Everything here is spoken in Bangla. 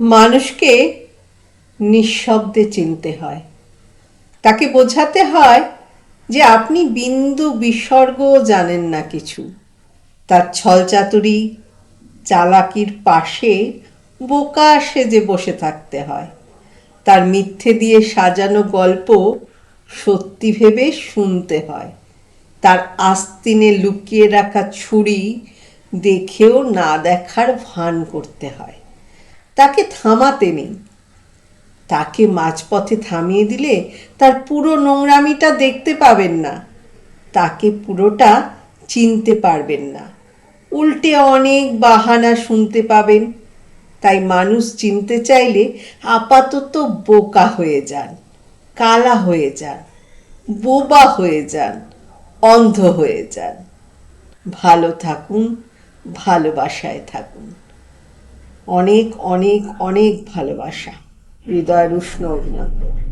মানুষকে নিঃশব্দে চিনতে হয়। তাকে বোঝাতে হয় যে আপনি বিন্দু বিসর্গ জানেন না কিছু। তার ছলচাতুরি চালাকির পাশে বোকা সেজে বসে থাকতে হয়। তার মিথ্যে দিয়ে সাজানো গল্প সত্যি ভেবে শুনতে হয়। তার আস্তিনে লুকিয়ে রাখা ছুরি দেখেও না দেখার ভান করতে হয়। থামাতে নেই। তাকে মাঝপথে থামিয়ে দিলে তার পুরো নোংরামিটা দেখতে পাবেন না। তাকে পুরোটা চিনতে পারবেন না। উল্টে অনেক বাহানা শুনতে পাবেন। তাই মানুষ চিনতে চাইলে আপাতত বোকা হয়ে যান, কালা হয়ে যান, বোবা হয়ে যান, অন্ধ হয়ে যান। ভালো থাকুন, ভালোবাসায় থাকুন। অনেক অনেক অনেক ভালোবাসা। হৃদয়ের উষ্ণ অভিনন্দন।